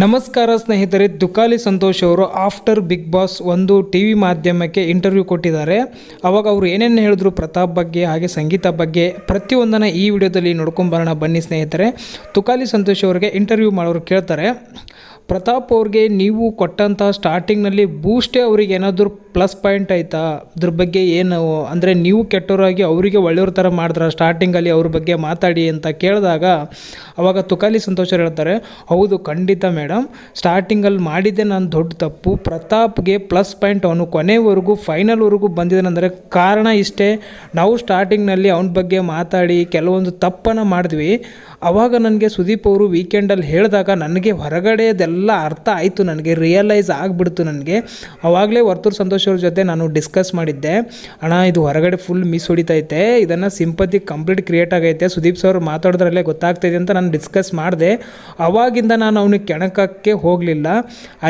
ನಮಸ್ಕಾರ ಸ್ನೇಹಿತರೆ ತುಕಾಲಿ ಸಂತೋಷ್ ಅವರು ಆಫ್ಟರ್ ಬಿಗ್ ಬಾಸ್ ಒಂದು ಟಿ ವಿ ಮಾಧ್ಯಮಕ್ಕೆ ಇಂಟರ್ವ್ಯೂ ಕೊಟ್ಟಿದ್ದಾರೆ. ಅವಾಗ ಅವರು ಏನೇನು ಹೇಳಿದ್ರು ಪ್ರತಾಪ್ ಬಗ್ಗೆ, ಹಾಗೆ ಸಂಗೀತ ಬಗ್ಗೆ, ಪ್ರತಿಯೊಂದನ್ನು ಈ ವಿಡಿಯೋದಲ್ಲಿ ನೋಡ್ಕೊಂಬರೋಣ ಬನ್ನಿ ಸ್ನೇಹಿತರೆ ತುಕಾಲಿ ಸಂತೋಷ್ ಅವರಿಗೆ ಇಂಟರ್ವ್ಯೂ ಮಾಡೋರು ಕೇಳ್ತಾರೆ. ಪ್ರತಾಪ್ ಅವ್ರಿಗೆ ನೀವು ಕೊಟ್ಟಂಥ ಸ್ಟಾರ್ಟಿಂಗ್ನಲ್ಲಿ ಬೂಸ್ಟೇ ಅವ್ರಿಗೆ ಏನಾದರೂ ಪ್ಲಸ್ ಪಾಯಿಂಟ್ ಆಯಿತಾ? ಅದ್ರ ಬಗ್ಗೆ ಏನು, ಅಂದರೆ ನೀವು ಕೆಟ್ಟವರಾಗಿ ಅವರಿಗೆ ಒಳ್ಳೆಯವ್ರ ಥರ ಮಾಡಿದ್ರ ಸ್ಟಾರ್ಟಿಂಗಲ್ಲಿ ಅವ್ರ ಬಗ್ಗೆ ಮಾತಾಡಿ ಅಂತ ಕೇಳಿದಾಗ ಅವಾಗ ತುಕಾಲಿ ಸಂತೋಷರು ಹೇಳ್ತಾರೆ, ಹೌದು, ಖಂಡಿತ ಮೇಡಮ್ ಸ್ಟಾರ್ಟಿಂಗಲ್ಲಿ ಮಾಡಿದ್ದೆ ನಾನು ದೊಡ್ಡ ತಪ್ಪು. ಪ್ರತಾಪ್ಗೆ ಪ್ಲಸ್ ಪಾಯಿಂಟ್ ಅವನು ಕೊನೆವರೆಗೂ ಫೈನಲ್ವರೆಗೂ ಬಂದಿದ್ದಾನಂದರೆ ಕಾರಣ ಇಷ್ಟೇ. ನಾವು ಸ್ಟಾರ್ಟಿಂಗ್ನಲ್ಲಿ ಅವನ ಬಗ್ಗೆ ಮಾತಾಡಿ ಕೆಲವೊಂದು ತಪ್ಪನ್ನು ಮಾಡಿದ್ವಿ. ಅವಾಗ ನನಗೆ ಸುದೀಪ್ ಅವರು ವೀಕೆಂಡಲ್ಲಿ ಹೇಳಿದಾಗ ನನಗೆ ಹೊರಗಡೆದೆಲ್ಲ ಅರ್ಥ ಆಯಿತು. ನನಗೆ ರಿಯಲೈಸ್ ಆಗಿಬಿಡ್ತು ನನಗೆ. ಅವಾಗಲೇ ವರ್ತೂರು ಸಂತೋಷ್ ಅವ್ರ ಜೊತೆ ನಾನು ಡಿಸ್ಕಸ್ ಮಾಡಿದ್ದೆ. ಅಣ್ಣ, ಇದು ಹೊರಗಡೆ ಫುಲ್ ಮಿಸ್ ಹೊಡಿತೈತೆ. ಇದನ್ನು ಸಿಂಪತಿ ಕಂಪ್ಲೀಟ್ ಕ್ರಿಯೇಟ್ ಆಗೈತೆ. ಸುದೀಪ್ ಸರ್ ಮಾತಾಡೋದ್ರಲ್ಲೇ ಗೊತ್ತಾಗ್ತೈತೆ ಅಂತ ನಾನು ಡಿಸ್ಕಸ್ ಮಾಡಿದೆ. ಅವಾಗಿಂದ ನಾನು ಅವನಿಗೆ ಕೆಣಕಕ್ಕೆ ಹೋಗಲಿಲ್ಲ.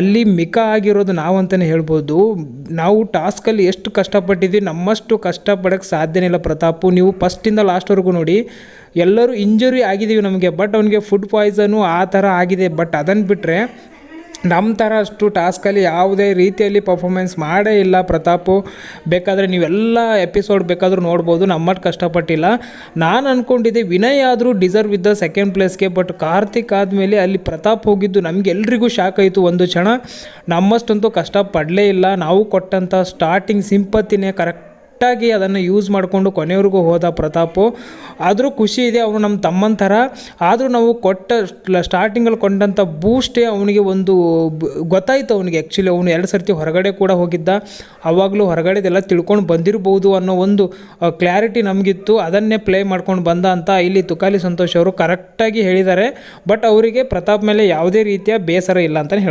ಅಲ್ಲಿ ಮಿಕ ಆಗಿರೋದು ನಾವು ಅಂತಲೇ ಹೇಳ್ಬೋದು. ನಾವು ಟಾಸ್ಕಲ್ಲಿ ಎಷ್ಟು ಕಷ್ಟಪಟ್ಟಿದ್ದೀವಿ, ನಮ್ಮಷ್ಟು ಕಷ್ಟಪಡೋಕ್ಕೆ ಸಾಧ್ಯನೇ ಇಲ್ಲ ಪ್ರತಾಪು. ನೀವು ಫಸ್ಟಿಂದ ಲಾಸ್ಟ್ವರೆಗೂ ನೋಡಿ, ಎಲ್ಲರೂ ಇಂಜುರಿ ಆಗಿದ್ದೀವಿ ನಮಗೆ ಬಟ್ ಅವನಿಗೆ ಫುಡ್ ಪಾಯ್ಸನು ಆ ಥರ ಆಗಿದೆ. ಬಟ್ ಅದನ್ನು ಬಿಟ್ಟರೆ ನಮ್ಮ ಥರ ಅಷ್ಟು ಟಾಸ್ಕಲ್ಲಿ ಯಾವುದೇ ರೀತಿಯಲ್ಲಿ ಪರ್ಫಾಮೆನ್ಸ್ ಮಾಡೇ ಇಲ್ಲ ಪ್ರತಾಪು. ಬೇಕಾದರೆ ನೀವೆಲ್ಲ ಎಪಿಸೋಡ್ ಬೇಕಾದರೂ ನೋಡ್ಬೋದು ನಮ್ಮಟ್ಟು ಕಷ್ಟಪಟ್ಟಿಲ್ಲ. ನಾನು ಅಂದ್ಕೊಂಡಿದ್ದೆ ವಿನಯ್ ಆದರೂ ಡಿಸರ್ವ್ ಇದ್ದ ಸೆಕೆಂಡ್ ಪ್ಲೇಸ್ಗೆ ಬಟ್ ಕಾರ್ತಿಕ್ ಆದಮೇಲೆ ಅಲ್ಲಿ ಪ್ರತಾಪ್ ಹೋಗಿದ್ದು ನಮಗೆಲ್ರಿಗೂ ಶಾಕ್ ಆಯಿತು ಒಂದು ಕ್ಷಣ. ನಮ್ಮಷ್ಟಂತೂ ಕಷ್ಟಪಡಲೇ ಇಲ್ಲ. ನಾವು ಕೊಟ್ಟಂಥ ಸ್ಟಾರ್ಟಿಂಗ್ ಸಿಂಪತ್ತಿನೇ ಕರೆಕ್ಟ್ ಕರೆಕ್ಟಾಗಿ ಅದನ್ನು ಯೂಸ್ ಮಾಡಿಕೊಂಡು ಕೊನೆಯವರೆಗೂ ಹೋದ ಪ್ರತಾಪು. ಆದರೂ ಖುಷಿ ಇದೆ, ಅವನು ನಮ್ಮ ತಮ್ಮನ ಥರ. ಆದರೂ ನಾವು ಕೊಟ್ಟ ಸ್ಟಾರ್ಟಿಂಗಲ್ಲಿ ಕೊಂಡಂಥ ಬೂಸ್ಟೇ ಅವನಿಗೆ ಒಂದು ಗೊತ್ತಾಯಿತು ಅವನಿಗೆ ಆ್ಯಕ್ಚುಲಿ ಅವನು ಎರಡು ಸರ್ತಿ ಹೊರಗಡೆ ಕೂಡ ಹೋಗಿದ್ದ. ಆವಾಗಲೂ ಹೊರಗಡೆದೆಲ್ಲ ತಿಳ್ಕೊಂಡು ಬಂದಿರ್ಬೋದು ಅನ್ನೋ ಒಂದು ಕ್ಲಾರಿಟಿ ನಮಗಿತ್ತು. ಅದನ್ನೇ ಪ್ಲೇ ಮಾಡ್ಕೊಂಡು ಬಂದ ಅಂತ ಇಲ್ಲಿ ತುಕಾಲಿ ಸಂತೋಷ್ ಅವರು ಕರೆಕ್ಟಾಗಿ ಹೇಳಿದ್ದಾರೆ. ಬಟ್ ಅವರಿಗೆ ಪ್ರತಾಪ್ ಮೇಲೆ ಯಾವುದೇ ರೀತಿಯ ಬೇಸರ ಇಲ್ಲ ಅಂತಲೇ